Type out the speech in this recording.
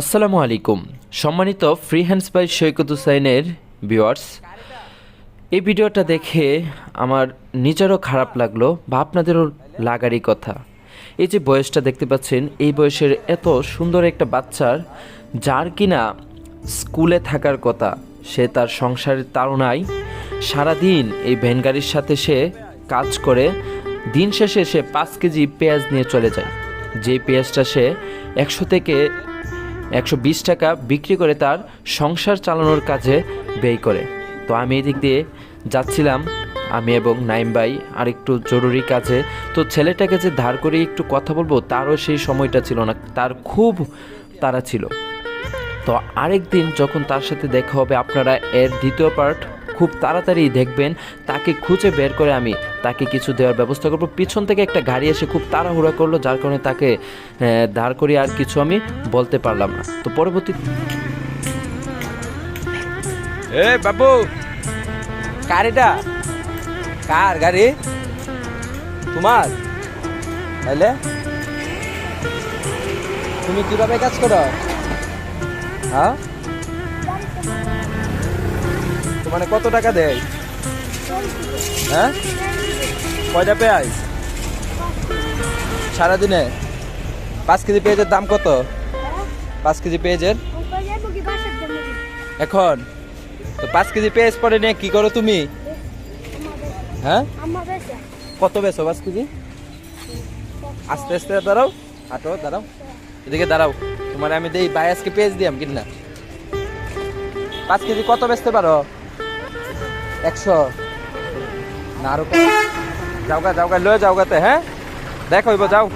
আসসালামু আলাইকুম। সম্মানিত ফ্রি হ্যান্ডস বাই সৈকত হুসাইনের ভিউয়ার্স এই ভিডিওটা দেখে আমার নিজেরও খারাপ লাগল বা আপনাদেরও লাগারই কথা। এই যে বয়সটা দেখতে পাচ্ছেন, এই বয়সের এত সুন্দর একটা বাচ্চার যার কিনা স্কুলে থাকার কথা, সে তার সংসারের তাড়নায় সারাদিন এই ভ্যান গাড়ির সাথে সে কাজ করে, দিন শেষে সে পাঁচ কেজি পেঁয়াজ নিয়ে চলে যায়। যে পেঁয়াজটা সে একশো থেকে একশো বিশ টাকা বিক্রি করে তার সংসার চালানোর কাজে ব্যয় করে। তো আমি এদিক দিয়ে যাচ্ছিলাম, আমি এবং নাইম ভাই আর একটু জরুরি কাজে। তো ছেলেটাকে যে ধার করে একটু কথা বলব, তারও সেই সময়টা ছিল না, তার খুব তারা ছিল। তো আরেক দিন যখন তার সাথে দেখা হবে, আপনারা এর দ্বিতীয় পার্ট খুব তাড়াতাড়ি দেখবেন, তাকে খুঁজে বের করে আমি তাকে কিছু দেওয়ার ব্যবস্থা করব। পিছন থেকে একটা গাড়ি এসে খুব তাড়াহুড়া করল, যার কারণে তাকে দাঁড় করিয়ে আর কিছু আমি বলতে পারলাম না। তো পরবর্তী এ, বাবু! কার কার গাড়ি? তোমার? তাইলে? তুমি কীভাবে কাজ করো? হ্যাঁ? তোমার কত টাকা দেয়? হ্যাঁ? কয়টা পেঁয়াজ? সারাদিনে? পাঁচ কেজি পেঁয়াজের দাম কত? পাঁচ কেজি পেঁয়াজের? এখন? তো পাঁচ কেজি পেঁয়াজ পরে নিয়ে কি করো তুমি? হ্যাঁ? কত বেছো পাঁচ কেজি? আস্তে আস্তে দাঁড়াও। হাঁটো, দাঁড়াও। এদিকে দাঁড়াও। তোমার আমি দেই আজকে পেঁয়াজ দিয়াম কিনা। পাঁচ কেজি কত বেচতে পারো? একশো। না আরও যাওগা যাওগা লয়ে যাওগাতে হ্যাঁ দেখো যাও।